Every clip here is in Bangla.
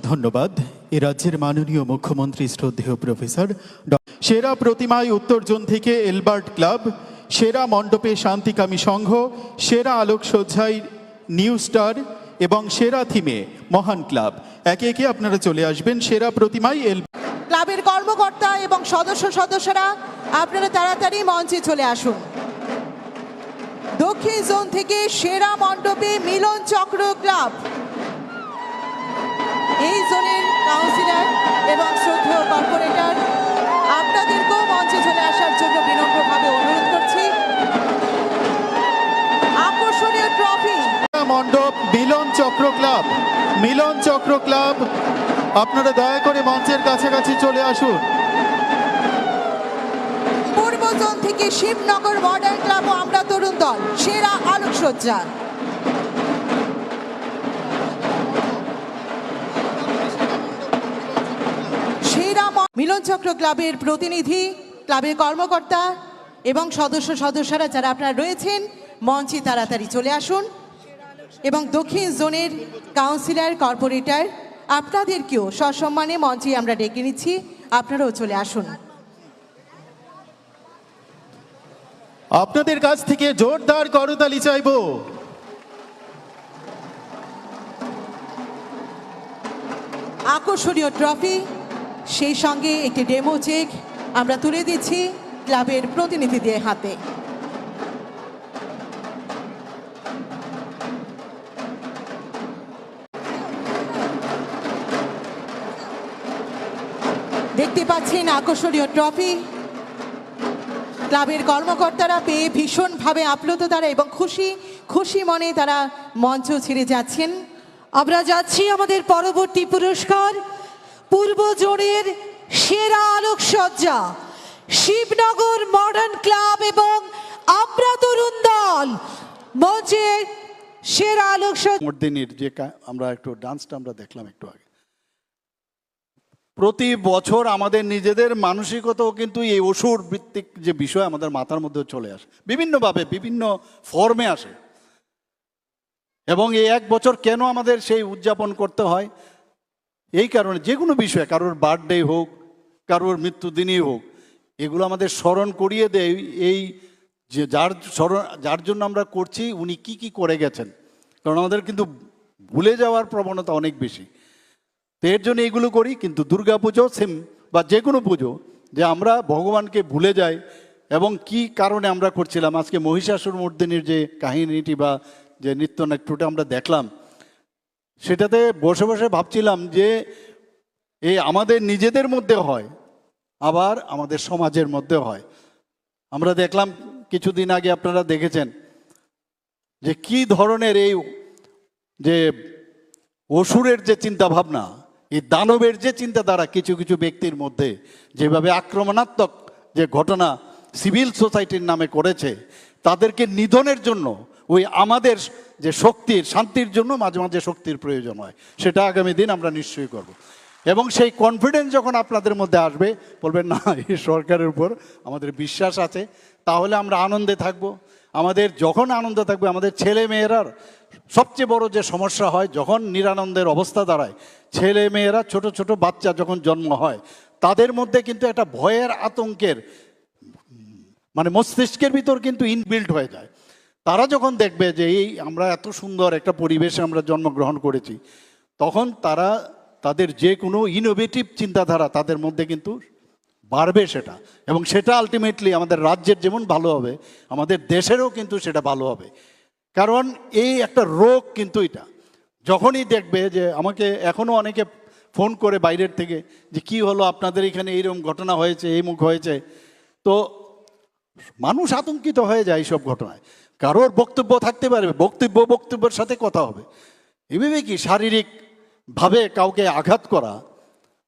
ধন্যবাদ। এ রাজ্যের মাননীয় মুখ্যমন্ত্রী শ্রদ্ধেয় প্রফেসর সেরা প্রতিমায় উত্তর জোন থেকে এলবার্ট ক্লাব, সেরা মণ্ডপে শান্তিকামী সংঘ, সেরা আলোকসজ্জায় নিউ স্টার এবং সেরা থিমে মহান ক্লাব। একে একে আপনারা চলে আসবেন সেরা প্রতিমায় এল ক্লাবের কর্মকর্তা এবং সদস্য সদস্যরা, আপনারা তাড়াতাড়ি মঞ্চে চলে আসুন। দক্ষিণ জোন থেকে সেরা মণ্ডপে মিলন চক্র ক্লাব। এই জোনের কাউন্সিলর এবং শ্রদ্ধেয় কর্পোরেটর আপনাদেরকেও মঞ্চে চলে আসার জন্য বিনম্রভাবে অনুরোধ করছি। আকর্ষণীয় ট্রফি মণ্ডপ মিলন চক্র ক্লাব। মিলন চক্র ক্লাব আপনারা দয়া করে মঞ্চের কাছাকাছি চলে আসুন। পূর্ব জোন থেকে শিবনগর মডার্ন ক্লাব ও আমরা তরুণ দল সেরা আলোকসজ্জা মিলনচক্র ক্লাবের প্রতিনিধি ক্লাবের কর্মকর্তা এবং সদস্য সদস্যরা যারা আপনারা রয়েছেন মঞ্চে তাড়াতাড়ি চলে আসুন এবং দক্ষিণ জোনের কাউন্সিলর কর্পোরেটর আপনাদেরকেও সসম্মানে মঞ্চে আমরা ডেকে নিচ্ছি আপনারাও চলে আসুন। আপনাদের কাছ থেকে জোরদার করতালি চাইব। আকর্ষণীয় ট্রফি সেই সঙ্গে একটি ডেমো চেক আমরা তুলে দিচ্ছি ক্লাবের প্রতিনিধিদের হাতে। দেখতে পাচ্ছেন আকর্ষণীয় ট্রফি ক্লাবের কর্মকর্তারা পেয়ে ভীষণভাবে আপ্লুত তারা এবং খুশি খুশি মনে তারা মঞ্চ ছেড়ে যাচ্ছেন। আমরা যাচ্ছি আমাদের পরবর্তী পুরস্কার। পূর্ব জোনের সেরা আলোকসজ্জা শিবনগর মডার্ন ক্লাব এবং আমরা তরুণ দল মঞ্চে সেরা আলোকসজ্জা। মর্দিনীর যে আমরা একটু ডান্সটা আমরা দেখলাম একটু আগে। প্রতি বছর আমাদের নিজেদের মানসিকতাও কিন্তু এই অসুর ভিত্তিক যে বিষয় আমাদের মাথার মধ্যে চলে আসে। বিভিন্নভাবে বিভিন্ন ফর্মে আসে। এবং এই এক বছর কেন আমাদের সেই উদযাপন করতে হয়? এই কারণে যে কোনো বিষয়ে, কারোর বার্থডে হোক, কারোর মৃত্যুদিনই হোক, এগুলো আমাদের স্মরণ করিয়ে দেয় এই যে যার স্মরণ, যার জন্য আমরা করছি, উনি কি কি করে গেছেন। কারণ আমাদের কিন্তু ভুলে যাওয়ার প্রবণতা অনেক বেশি। তো এর জন্য এগুলো করি, কিন্তু দুর্গা পুজো সেম বা যে কোনো পুজো, যে আমরা ভগবানকে ভুলে যাই এবং কি কারণে আমরা করছিলাম, আজকে মহিষাসুর মর্দিনীর যে কাহিনীটি বা যে নৃত্যনাট্যটা আমরা দেখলাম সেটাতে বসে বসে ভাবছিলাম যে এ আমাদের নিজেদের মধ্যে হয়, আবার আমাদের সমাজের মধ্যে হয়। আমরা দেখলাম কিছুদিন আগে আপনারা দেখেছেন যে কি ধরনের এই যে অসুরের যে চিন্তা ভাবনা এই দানবের যে চিন্তাধারা কিছু কিছু ব্যক্তির মধ্যে, যেভাবে আক্রমণাত্মক যে ঘটনা সিভিল সোসাইটির নামে করেছে, তাদেরকে নিধনের জন্য ওই আমাদের যে শক্তির, শান্তির জন্য মাঝে মাঝে শক্তির প্রয়োজন হয়। সেটা আগামী দিন আমরা নিশ্চয়ই করব। এবং সেই কনফিডেন্স যখন আপনাদের মধ্যে আসবে, বলবেন, না, এই সরকারের উপর আমাদের বিশ্বাস আছে, তাহলে আমরা আনন্দে থাকব। আমাদের যখন আনন্দ থাকবে, আমাদের ছেলে মেয়েরার সবচেয়ে বড় যে সমস্যা হয়, যখন নিরানন্দের অবস্থা দাঁড়ায় ছেলে মেয়েরা ছোট ছোট বাচ্চা যখন জন্ম হয়, তাদের মধ্যে কিন্তু একটা ভয়ের আতঙ্কের মানে মস্তিষ্কের ভিতর কিন্তু ইনবিল্ড হয়ে যায়। তারা যখন দেখবে যে এই আমরা এত সুন্দর একটা পরিবেশে আমরা জন্মগ্রহণ করেছি, তখন তারা তাদের যে কোনো ইনোভেটিভ চিন্তাধারা তাদের মধ্যে কিন্তু বাড়বে সেটা। এবং সেটা আলটিমেটলি আমাদের রাজ্যের যেমন ভালো হবে, আমাদের দেশেরও কিন্তু সেটা ভালো হবে। কারণ এই একটা রোগ কিন্তু এটা। যখনই দেখবে যে আমাকে এখনও অনেকে ফোন করে বাইরের থেকে যে কি হলো, আপনাদের এখানে এইরকম ঘটনা হয়েছে, এই মুখ হয়েছে, তো মানুষ আতঙ্কিত হয়ে যায় এইসব ঘটনায়। কারোর বক্তব্য থাকতে পারবে বক্তব্য, বক্তব্যের সাথে কথা হবে। এভাবে কি শারীরিকভাবে কাউকে আঘাত করা?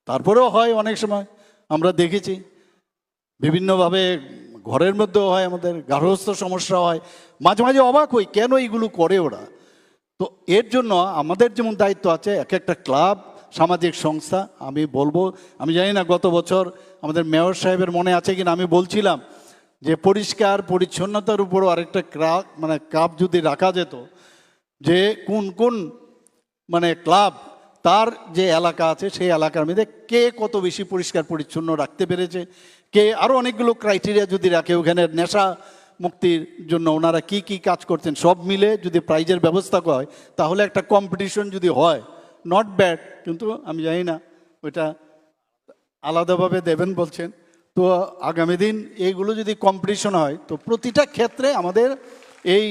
তারপরেও হয় অনেক সময়, আমরা দেখেছি, বিভিন্নভাবে ঘরের মধ্যেও হয়, আমাদের গার্হস্থ সমস্যা হয়। মাঝে মাঝে অবাক হই, কেন এইগুলো করে ওরা? তো এর জন্য আমাদের যেমন দায়িত্ব আছে, এক একটা ক্লাব, সামাজিক সংস্থা, আমি বলব, আমি জানি না গত বছর আমাদের মেয়র সাহেবের মনে আছে কিনা, আমি বলছিলাম যে পরিষ্কার পরিচ্ছন্নতার উপরও আরেকটা ক্রাব মানে কাপ যদি রাখা যেত, যে কোন কোন মানে ক্লাব তার যে এলাকা আছে সেই এলাকার মধ্যে কে কত বেশি পরিষ্কার পরিচ্ছন্ন রাখতে পেরেছে, কে আরও অনেকগুলো ক্রাইটেরিয়া যদি রাখে, ওখানে নেশা মুক্তির জন্য ওনারা কি কি কাজ করছেন সব মিলে যদি প্রাইজের ব্যবস্থা হয়, তাহলে একটা কম্পিটিশন যদি হয় নট ব্যাড কিন্তু আমি জানি না, ওইটা আলাদাভাবে দেবেন বলছেন। তো আগামী দিন এইগুলো যদি কম্পিটিশন হয়, তো প্রতিটা ক্ষেত্রে আমাদের এই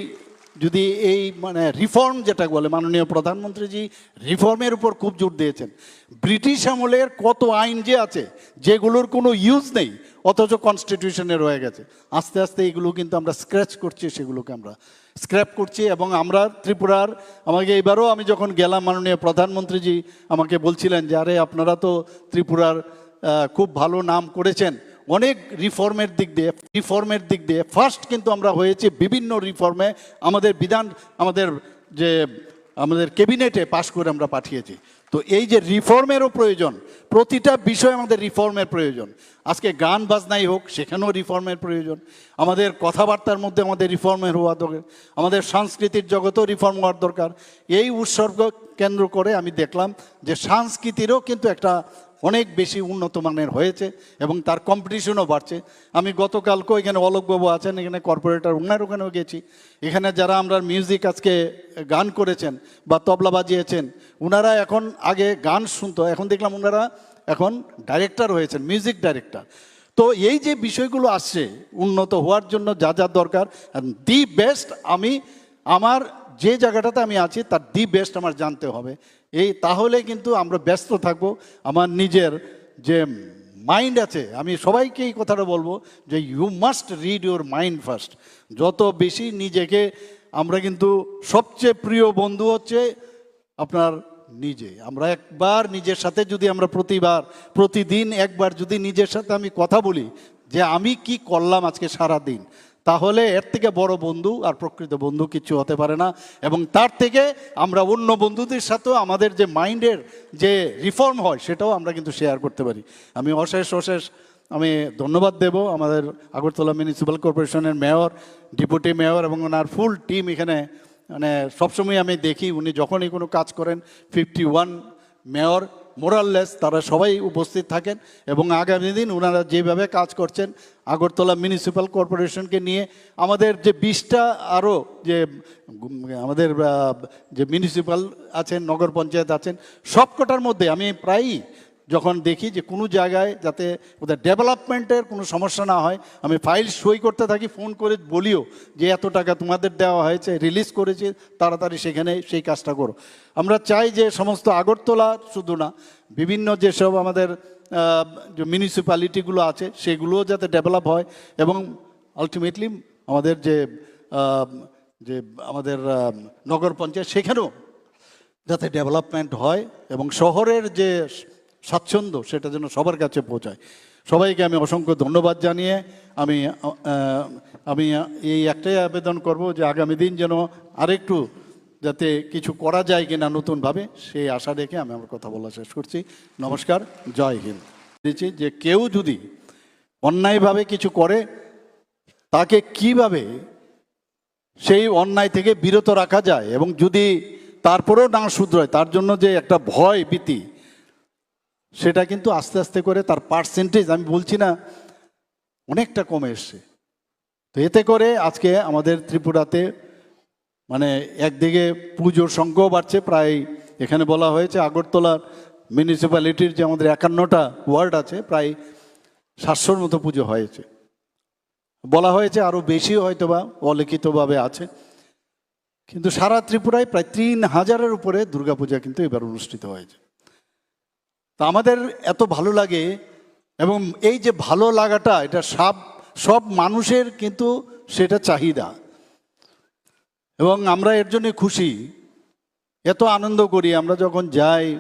যদি এই মানে রিফর্ম যেটা বলে মাননীয় প্রধানমন্ত্রীজি রিফর্মের উপর খুব জোর দিয়েছেন। ব্রিটিশ আমলের কত আইন যে আছে, যেগুলোর কোনো ইউজ নেই, অথচ কনস্টিটিউশনে রয়ে গেছে। আস্তে আস্তে এগুলো কিন্তু আমরা স্ক্র্যাচ করছি, সেগুলোকে আমরা স্ক্র্যাপ করছি এবং আমরা ত্রিপুরার, আমাকে এবারও আমি যখন গেলাম মাননীয় প্রধানমন্ত্রীজি, আমাকে বলছিলেন যে, আরে, আপনারা তো ত্রিপুরার খুব ভালো নাম করেছেন অনেক রিফর্মের দিক দিয়ে, রিফর্মের দিক দিয়ে ফার্স্ট কিন্তু আমরা হয়েছি বিভিন্ন রিফর্মে আমাদের বিধান, আমাদের যে, আমাদের ক্যাবিনেটে পাশ করে আমরা পাঠিয়েছি। তো এই যে রিফর্মেরও প্রয়োজন, প্রতিটা বিষয়ে আমাদের রিফর্মের প্রয়োজন। আজকে গান বাজনাই হোক, সেখানেও রিফর্মের প্রয়োজন। আমাদের কথাবার্তার মধ্যে আমাদের রিফর্মের হওয়া দরকার। আমাদের সাংস্কৃতিক জগতেও রিফর্ম হওয়ার দরকার। এই উৎসর্গ কেন্দ্র করে আমি দেখলাম যে সংস্কৃতিরও কিন্তু একটা অনেক বেশি উন্নত মানের হয়েছে এবং তার কম্পিটিশনও বাড়ছে। আমি গতকালকেও এখানে অলোকবাবু আছেন, এখানে কর্পোরেটর ওনার ওখানেও গেছি। এখানে যারা আমরা মিউজিক আজকে গান করেছেন বা তবলা বাজিয়েছেন ওনারা এখন আগে গান শুনতো, এখন দেখলাম ওনারা এখন ডাইরেক্টর হয়েছেন মিউজিক ডাইরেক্টর তো এই যে বিষয়গুলো আসছে উন্নত হওয়ার জন্য যা যা দরকার দি বেস্ট আমি আমার যে জায়গাটাতে আমি আছি, তার দি বেস্ট আমার জানতে হবে। এই তাহলে কিন্তু আমরা ব্যস্ত থাকব। আমার নিজের যে মাইন্ড আছে, আমি সবাইকে এই কথাটা বলব যে you must read your mind first যত বেশি নিজেকে আমরা কিন্তু সবচেয়ে প্রিয় বন্ধু হচ্ছে আপনার নিজে। আমরা একবার নিজের সাথে যদি আমরা প্রতিবার, প্রতিদিন একবার যদি নিজের সাথে আমি কথা বলি যে আমি কি করলাম আজকে সারা দিন তাহলে এর থেকে বড় বন্ধু আর প্রকৃত বন্ধু কিছু হতে পারে না। এবং তার থেকে আমরা অন্য বন্ধুদের সাথেও আমাদের যে মাইন্ডের যে রিফর্ম হয়, সেটাও আমরা কিন্তু শেয়ার করতে পারি। আমি অশেষ অশেষ আমি ধন্যবাদ দেব আমাদের আগরতলা মিউনিসিপ্যাল কর্পোরেশনের মেয়র ডেপুটি মেয়র এবং ওনার ফুল টিম এখানে। মানে সবসময় আমি দেখি, উনি যখনই কোনো কাজ করেন ফিফটি ওয়ান মেয়র মোরাললেস তারা সবাই উপস্থিত থাকেন এবং আগামী দিন ওনারা যেভাবে কাজ করছেন আগরতলা মিউনিসিপ্যাল কর্পোরেশনকে নিয়ে আমাদের যে বিশটা আরও যে, আমাদের যে মিউনিসিপ্যাল আছেন, নগর পঞ্চায়েত আছেন, সবকটার মধ্যে আমি প্রায়ই যখন দেখি যে কোনো জায়গায় যাতে ওদের ডেভেলপমেন্টের কোনো সমস্যা না হয়, আমি ফাইল সই করতে থাকি, ফোন করে বলিও যে এত টাকা তোমাদের দেওয়া হয়েছে, রিলিজ করেছে, তাড়াতাড়ি সেখানে সেই কাজটা করো। আমরা চাই যে সমস্ত আগরতলা শুধু না, বিভিন্ন যেসব আমাদের যে মিউনিসিপ্যালিটিগুলো আছে, সেগুলোও যাতে ডেভেলপ হয় এবং আলটিমেটলি আমাদের যে যে আমাদের নগর পঞ্চায়েত, সেখানেও যাতে ডেভেলপমেন্ট হয় এবং শহরের যে স্বাচ্ছন্দ্য, সেটা যেন সবার কাছে পৌঁছায়। সবাইকে আমি অসংখ্য ধন্যবাদ জানিয়ে আমি আমি এই একটাই আবেদন করব যে আগামী দিন যেন আরেকটু যাতে কিছু করা যায় কিনা নতুনভাবে, সেই আশা রেখে আমি আমার কথা বলা শেষ করছি। নমস্কার, জয় হিন্দ। দিচ্ছি যে কেউ যদি অন্যায়ভাবে কিছু করে, তাকে কীভাবে সেই অন্যায় থেকে বিরত রাখা যায় এবং যদি তারপরেও না শুধরয়, তার জন্য যে একটা ভয় ভীতি সেটা কিন্তু আস্তে আস্তে করে তার পার্সেন্টেজ আমি বলছি না, অনেকটা কমে এসছে। তো এতে করে আজকে আমাদের ত্রিপুরাতে মানে একদিকে পুজোর সংখ্যাও বাড়ছে, প্রায় এখানে বলা হয়েছে আগরতলার মিউনিসিপ্যালিটির যে আমাদের একান্নটা ওয়ার্ড আছে, প্রায় সাতশোর মতো পুজো হয়েছে। বলা হয়েছে আরও বেশি হয়তো বা অলিখিতভাবে আছে। কিন্তু সারা ত্রিপুরায় প্রায় তিন হাজারের উপরে দুর্গাপূজা কিন্তু এবার অনুষ্ঠিত হয়েছে। তা আমাদের এত ভালো লাগে এবং এই যে ভালো লাগাটা, এটা সব সব মানুষের কিন্তু সেটা চাহিদা। এবং আমরা এর জন্য খুশি। এত আনন্দ করি আমরা যখন যাই,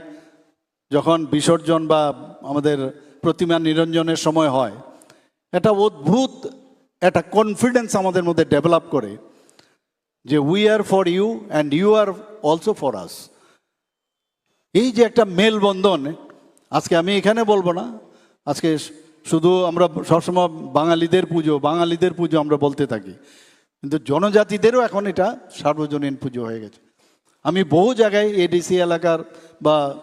যখন বিসর্জন বা আমাদের প্রতিমা নিরঞ্জনের সময় হয় এটা অদ্ভুত, একটা কনফিডেন্স আমাদের মধ্যে ডেভেলপ করে যে we are for you and you are also for us এই যে একটা মেলবন্ধন আজকে আমি এখানে বলব না। আজকে শুধু আমরা সবসময় বাঙালিদের পুজো বাঙালিদের পুজো আমরা বলতে থাকি। কিন্তু জনজাতিদেরও এখন এটা সার্বজনীন পুজো হয়ে গেছে। আমি বহু জায়গায় এডিসি এলাকার বা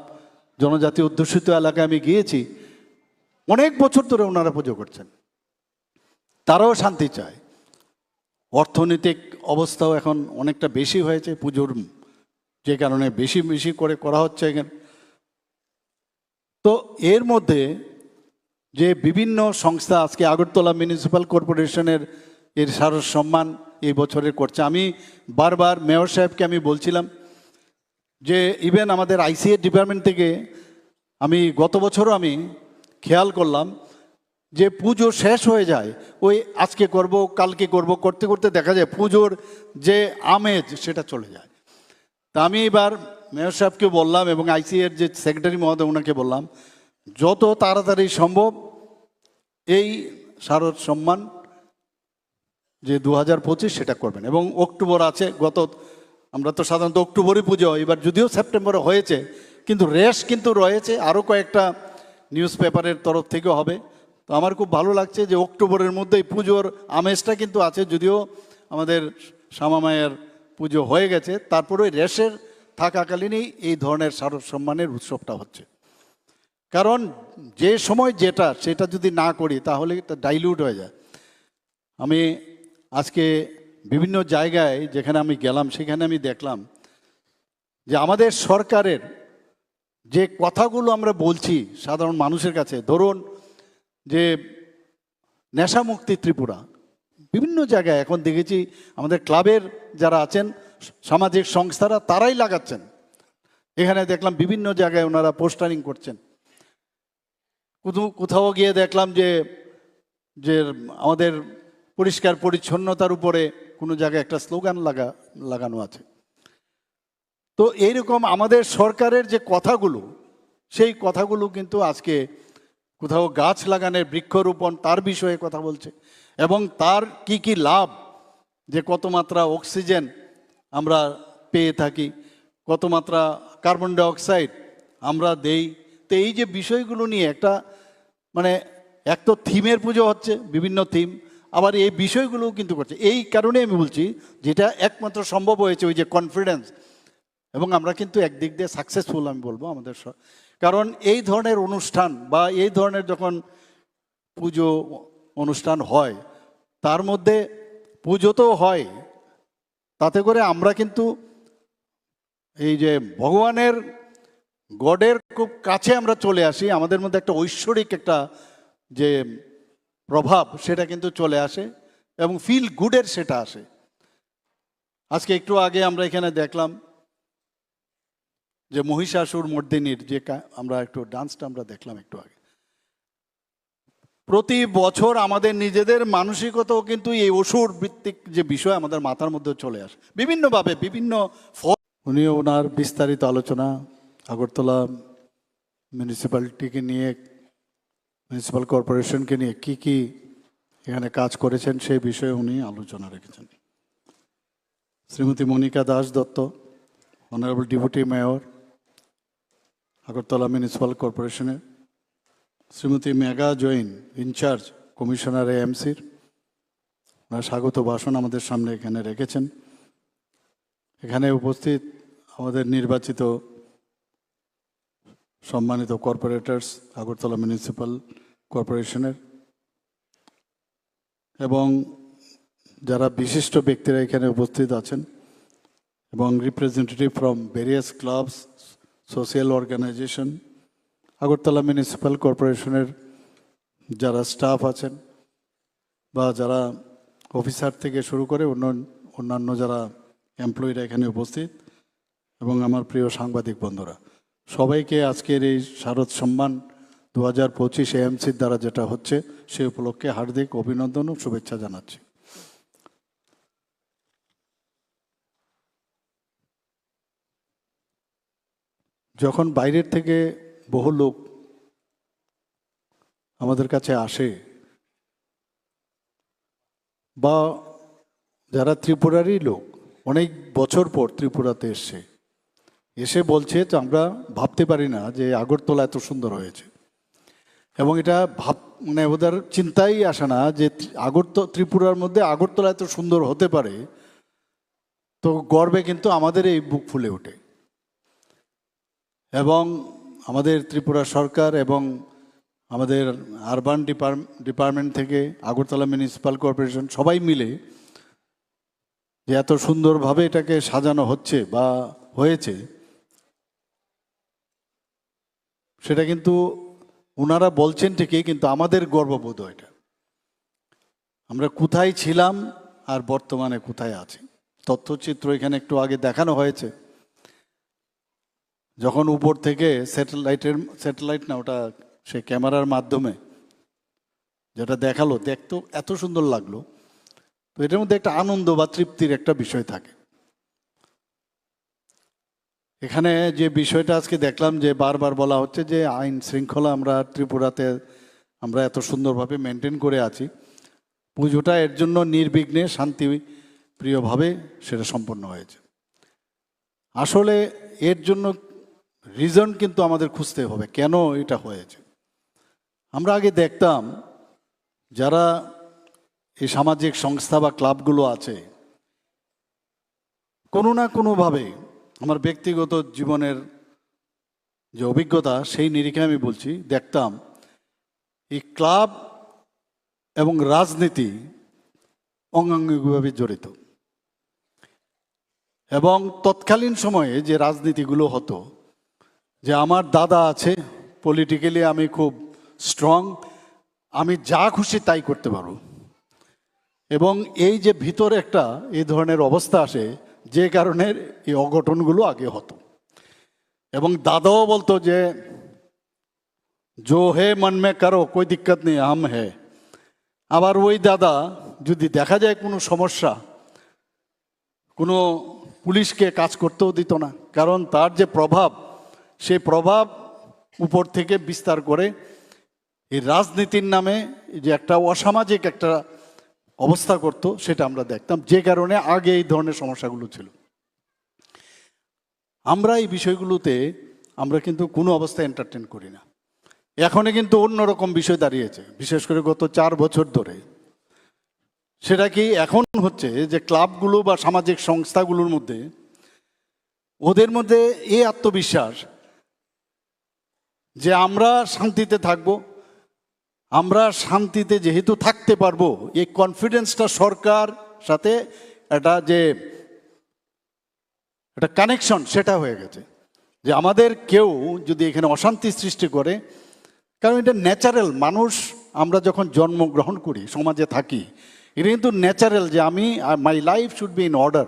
জনজাতি অধ্যুষিত এলাকায় আমি গিয়েছি। অনেক বছর ধরে ওনারা পুজো করছেন। তারাও শান্তি চায়। অর্থনৈতিক অবস্থাও এখন অনেকটা বেশি হয়েছে। পুজোর যে কারণে বেশি বেশি করে করা হচ্ছে এখানে। তো এর মধ্যে যে বিভিন্ন সংস্থা আজকে আগরতলা মিউনিসিপ্যাল কর্পোরেশনের এর সার সম্মান এই বছরের করছে। আমি বারবার মেয়র সাহেবকে আমি বলছিলাম যে ইভেন আমাদের আইসিএ ডিপার্টমেন্ট থেকে আমি গত বছরও আমি খেয়াল করলাম যে, পুজো শেষ হয়ে যায়, ওই আজকে করব, কালকে করব, করতে করতে দেখা যায় পুজোর যে আমেজ সেটা চলে যায়। তা আমি এবার মেয়র সাহেবকে বললাম এবং আইসিএর যে সেক্রেটারি মহোদয় ওনাকে বললাম, যত তাড়াতাড়ি সম্ভব এই শারদ সম্মান যে দু হাজার পঁচিশ সেটা করবেন। এবং অক্টোবর আছে, গত, আমরা তো সাধারণত অক্টোবরই পুজো, এবার যদিও সেপ্টেম্বরে হয়েছে, কিন্তু রেশ কিন্তু রয়েছে আরও কয়েকটা নিউজ পেপারের তরফ থেকেও হবে। তো আমার খুব ভালো লাগছে যে অক্টোবরের মধ্যেই পুজোর আমেজটা কিন্তু আছে, যদিও আমাদের শ্যামামায়ের পুজো হয়ে গেছে, তারপরে ওই রেশের থাকাকালীনই এই ধরনের শারদ সম্মানের উৎসবটা হচ্ছে। কারণ যে সময় যেটা, সেটা যদি না করি, তাহলে এটা ডাইলিউট হয়ে যায়। আমি আজকে বিভিন্ন জায়গায় যেখানে আমি গেলাম, সেখানে আমি দেখলাম যে আমাদের সরকারের যে কথাগুলো আমরা বলছি সাধারণ মানুষের কাছে, ধরুন যে নেশামুক্তি ত্রিপুরা বিভিন্ন জায়গায় এখন দেখেছি আমাদের ক্লাবের যারা আছেন, সামাজিক সংস্থারা তারাই লাগাচ্ছেন। এখানে দেখলাম বিভিন্ন জায়গায় ওনারা পোস্টারিং করছেন। কোথাও গিয়ে দেখলাম যে যে আমাদের পরিষ্কার পরিচ্ছন্নতার উপরে কোনো জায়গায় একটা স্লোগান লাগা, লাগানো আছে। তো এইরকম আমাদের সরকারের যে কথাগুলো, সেই কথাগুলো কিন্তু আজকে কোথাও গাছ লাগানোর বৃক্ষরোপণ তার বিষয়ে কথা বলছে। এবং তার কি কি লাভ? যে কত মাত্রা অক্সিজেন আমরা পেয়ে থাকি, কত মাত্রা কার্বন ডাইঅক্সাইড আমরা দেই। তো এই যে বিষয়গুলো নিয়ে একটা মানে এক তো থিমের পুজো হচ্ছে, বিভিন্ন থিম, আবার এই বিষয়গুলোও কিন্তু করছে। এই কারণে আমি বলছি, যেটা একমাত্র সম্ভব হয়েছে ওই যে কনফিডেন্স এবং আমরা কিন্তু একদিক দিয়ে সাকসেসফুল আমি বলব আমাদের কারণ এই ধরনের অনুষ্ঠান বা এই ধরনের যখন পুজো অনুষ্ঠান হয়, তার মধ্যে পুজো তো হয়। তাতে করে আমরা কিন্তু এই যে ভগবানের গডের খুব কাছে আমরা চলে আসি, আমাদের মধ্যে একটা ঐশ্বরিক একটা যে প্রভাব সেটা কিন্তু চলে আসে এবং ফিল গুডের সেটা আসে। আজকে একটু আগে আমরা এখানে দেখলাম যে মহিষাসুর মর্দিনীর যে আমরা একটু ডান্সটা আমরা দেখলাম একটু আগে। প্রতি বছর আমাদের নিজেদের মানসিকতাও কিন্তু এই অসুর ভিত্তিক যে বিষয় আমাদের মাথার মধ্যে চলে আসে। বিভিন্নভাবে বিভিন্ন উনিও ওনার বিস্তারিত আলোচনা আগরতলা মিউনিসিপ্যালিটিকে নিয়ে, মিউনিসিপ্যাল কর্পোরেশনকে নিয়ে কি কি এখানে কাজ করেছেন সেই বিষয়ে উনি আলোচনা রেখেছেন। Shrimati Monika Das Dutta honourable deputy mayor Agartala municipal কর্পোরেশনের Shrimati Megha Jain in charge commissioner এএমসির ওনার স্বাগত ভাষণ আমাদের সামনে এখানে রেখেছেন। এখানে উপস্থিত আমাদের নির্বাচিত সম্মানিত কর্পোরেটরস আগরতলা মিউনিসিপ্যাল কর্পোরেশনের এবং যারা বিশিষ্ট ব্যক্তিরা এখানে উপস্থিত আছেন এবং representative from various clubs social organisation Agartala municipal কর্পোরেশনের যারা স্টাফ আছেন বা যারা অফিসার থেকে শুরু করে অন্য অন্যান্য যারা এমপ্লয়িরা এখানে উপস্থিত এবং আমার প্রিয় সাংবাদিক বন্ধুরা, সবাইকে আজকের এই শারদ সম্মান দু হাজার পঁচিশ এএমসির দ্বারা যেটা হচ্ছে সে উপলক্ষে হার্দিক অভিনন্দন ও শুভেচ্ছা জানাচ্ছি। যখন বাইরের থেকে বহু লোক আমাদের কাছে আসে। বা যারা ত্রিপুরারই লোক, অনেক বছর পর ত্রিপুরাতে এসছে। এসে বলছে যে, আমরা ভাবতে পারি না যে আগরতলা এত সুন্দর হয়েছে। এবং এটা ভাব মানে ওদের চিন্তাই আসে না যে, আগরত, ত্রিপুরার মধ্যে আগরতলা এত সুন্দর হতে পারে, তো গর্বে কিন্তু আমাদের এই বুক ফুলে ওঠে। এবং আমাদের ত্রিপুরা সরকার এবং আমাদের আরবান ডিপার্টমেন্ট থেকে আগরতলা মিউনিসিপ্যাল কর্পোরেশন সবাই মিলে যে এত সুন্দরভাবে এটাকে সাজানো হচ্ছে বা হয়েছে, সেটা কিন্তু ওনারা বলছেন ঠিকই, কিন্তু আমাদের গর্ববোধ এটা। আমরা কোথায় ছিলাম আর বর্তমানে কোথায় আছি? তথ্যচিত্র এখানে একটু আগে দেখানো হয়েছে। যখন উপর থেকে স্যাটেলাইটের, স্যাটেলাইট না, ওটা সে ক্যামেরার মাধ্যমে যেটা দেখাল দেখতো এত সুন্দর লাগল। তো এটার মধ্যে একটা আনন্দ বা তৃপ্তির একটা বিষয় থাকে। এখানে যে বিষয়টা আজকে দেখলাম যে বারবার বলা হচ্ছে যে আইন শৃঙ্খলা আমরা ত্রিপুরাতে আমরা এত সুন্দরভাবে মেনটেন করে আছি। পুজোটা এর জন্য নির্বিঘ্নে শান্তি প্রিয়ভাবে সেটা সম্পন্ন হয়েছে। আসলে এর জন্য রিজন কিন্তু আমাদের খুঁজতে হবে, কেন এটা হয়েছে? আমরা আগে দেখতাম যারা এই সামাজিক সংস্থা বা ক্লাবগুলো আছে, কোনো না কোনোভাবে আমার ব্যক্তিগত জীবনের যে অভিজ্ঞতা, সেই নিরিখে আমি বলছি, দেখতাম এই ক্লাব এবং রাজনীতি অঙ্গাঙ্গিভাবে জড়িত। এবং তৎকালীন সময়ে যে রাজনীতিগুলো হতো যে আমার দাদা আছে পলিটিক্যালি আমি খুব স্ট্রং আমি যা খুশি তাই করতে পারব। এবং এই যে ভিতরে একটা এই ধরনের অবস্থা আসে, যে কারণে এই অঘটনগুলো আগে হতো। এবং দাদাও বলতো যে, জো হে মন মে করো, কোই দিক্কত নেই হাম হে আবার ওই দাদা যদি দেখা যায় কোনো সমস্যা, কোনো পুলিশকে কাজ করতেও দিত না। কারণ তার যে প্রভাব সেই প্রভাব উপর থেকে বিস্তার করে এই রাজনীতির নামে যে একটা অসামাজিক একটা অবস্থা করতো, সেটা আমরা দেখতাম। যে কারণে আগে এই ধরনের সমস্যাগুলো ছিল। আমরা এই বিষয়গুলোতে আমরা কিন্তু কোনো অবস্থায় এন্টারটেন করি না। এখনে কিন্তু অন্যরকম বিষয় দাঁড়িয়েছে। বিশেষ করে গত চার বছর ধরে। সেটা কি এখন হচ্ছে যে ক্লাবগুলো বা সামাজিক সংস্থাগুলোর মধ্যে ওদের মধ্যে এই আত্মবিশ্বাস যে আমরা শান্তিতে থাকব, আমরা শান্তিতে যেহেতু থাকতে পারব, এই কনফিডেন্সটা সরকার সাথে একটা যে, একটা কানেকশন সেটা হয়ে গেছে। যে আমাদের কেউ যদি এখানে অশান্তি সৃষ্টি করে, কারণ এটা ন্যাচারাল মানুষ আমরা যখন জন্মগ্রহণ করি, সমাজে থাকি, এটা কিন্তু ন্যাচারাল যে আমি my life should be in order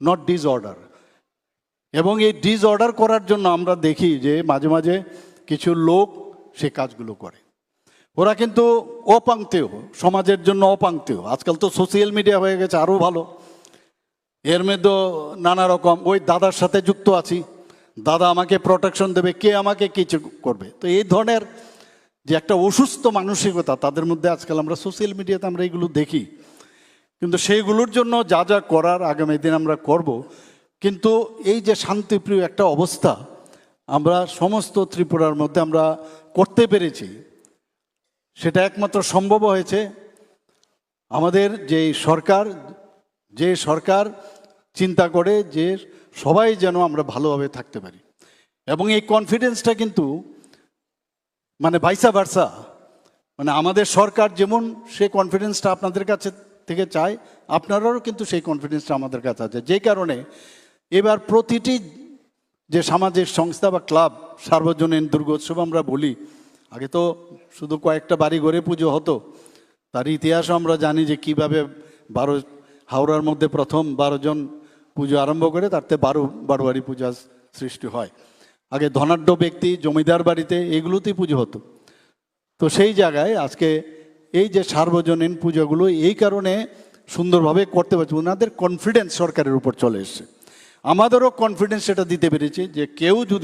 not disorder এবং এই ডিসঅর্ডার করার জন্য আমরা দেখি যে মাঝে মাঝে কিছু লোক সে কাজগুলো করে। ওরা কিন্তু অপাঙ্ক্তেয় সমাজের জন্য অপাঙ্ক্তেয় আজকাল তো সোশ্যাল মিডিয়া হয়ে গেছে আরও ভালো। এর মধ্যে নানা রকম, ওই দাদার সাথে যুক্ত আছি। দাদা আমাকে প্রোটেকশন দেবে, কে আমাকে কিছু করবে? তো এই ধরনের যে একটা অসুস্থ মানসিকতা, তাদের মধ্যে আজকাল আমরা সোশ্যাল মিডিয়াতে আমরা এগুলো দেখি। কিন্তু সেইগুলোর জন্য যা যা করার আগামী দিন আমরা করব কিন্তু এই যে শান্তিপ্রিয় একটা অবস্থা আমরা সমস্ত ত্রিপুরার মধ্যে আমরা করতে পেরেছি, সেটা একমাত্র সম্ভব হয়েছে। আমাদের যে সরকার যে সরকার চিন্তা করে যে সবাই যেন আমরা ভালোভাবে থাকতে পারি। এবং এই কনফিডেন্সটা কিন্তু মানে ভাইসা ভার্সা মানে আমাদের সরকার যেমন সে কনফিডেন্সটা আপনাদের কাছে থেকে চায়, আপনারাও কিন্তু সেই কনফিডেন্সটা আমাদের কাছে আছে। যে কারণে এবার প্রতিটি যে সামাজিক সংস্থা বা ক্লাব, সার্বজনীন দুর্গোৎসব আমরা বলি, আগে তো শুধু কয়েকটা বাড়ি ঘরে পুজো হতো। তার ইতিহাসও আমরা জানি যে কীভাবে বারো, হাওড়ার মধ্যে প্রথম জন পুজো আরম্ভ করে তারতে বারো বারোয়ারি পূজার সৃষ্টি হয়। আগে ধনাঢ্য ব্যক্তি, জমিদার বাড়িতে এগুলোতেই পুজো হতো। তো সেই জায়গায় আজকে এই যে সার্বজনীন পুজোগুলো, এই কারণে সুন্দরভাবে করতে পারছে, ওনাদের কনফিডেন্স সরকারের উপর চলে এসছে। আমাদেরও কনফিডেন্স সেটা দিতে পেরেছে যে কেউ যদি